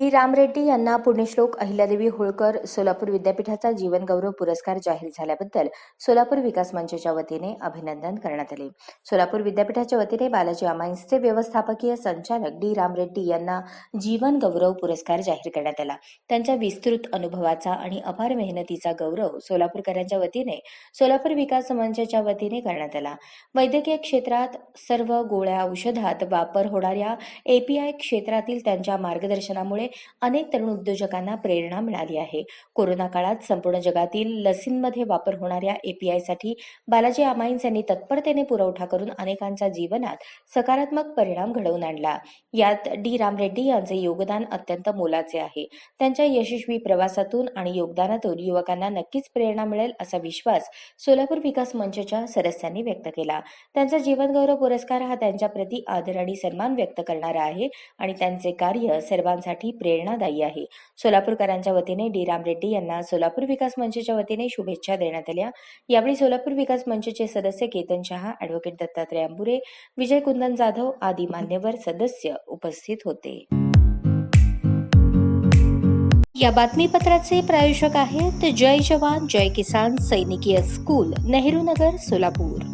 D Ram Reddy यांना पुण्यश्लोक अहिल्यादेवी होळकर सोलापूर विद्यापीठाचा जीवनगौरव पुरस्कार जाहीर झाल्याबद्दल सोलापूर विकास मंचाच्या वतीने अभिनंदन करण्यात आले. सोलापूर विद्यापीठाच्या वतीने बालाजी अमाईन्सचे व्यवस्थापकीय संचालक डी रामरेड्डी यांना जीवन गौरव पुरस्कार जाहीर करण्यात आला. त्यांच्या विस्तृत अनुभवाचा आणि अपार मेहनतीचा गौरव सोलापूरकरांच्या वतीने सोलापूर विकास मंचाच्या वतीने करण्यात आला. वैद्यकीय क्षेत्रात सर्व गोळ्या औषधात वापर होणाऱ्या एपीआय क्षेत्रातील त्यांच्या मार्गदर्शनामुळे अनेक तरुण उद्योजकांना प्रेरणा मिळाली आहे. कोरोना काळात संपूर्ण जगातील लसींमध्ये वापर होणाऱ्या एपीआयसाठी बालाजी अमाईन्स यांनी तत्परतेने पुरवठा करून अनेकांच्या जीवनात सकारात्मक परिणाम घडवून आणला. यात डी. रामरेड्डी यांचे योगदान अत्यंत मोलाचे आहे. त्यांच्या यशस्वी प्रवासातून आणि योगदानातून युवकांना नक्कीच प्रेरणा मिळेल असा विश्वास सोलापूर विकास मंचच्या सदस्यांनी व्यक्त केला. त्यांचा जीवनगौरव पुरस्कार हा त्यांच्या प्रति आदर आणि सन्मान व्यक्त करणारा आहे आणि त्यांचे कार्य सर्वांसाठी प्रेरणादायी आहे. सोलापूरकरांच्या वतीने डी. रामरेड्डी यांना सोलापूर विकास मंचच्या वतीने शुभेच्छा देण्यात आल्या. यावेळी सोलापूर विकास मंचचे सदस्य केतन शहा ॲडव्होकेट दत्तात्रय अंबुरे विजय कुंदन जाधव आदी मान्यवर सदस्य उपस्थित होते. या बातमीपत्राचे प्रायोजक आहेत जय जवान जय किसान सैनिकीय स्कूल नेहरू नगर सोलापूर.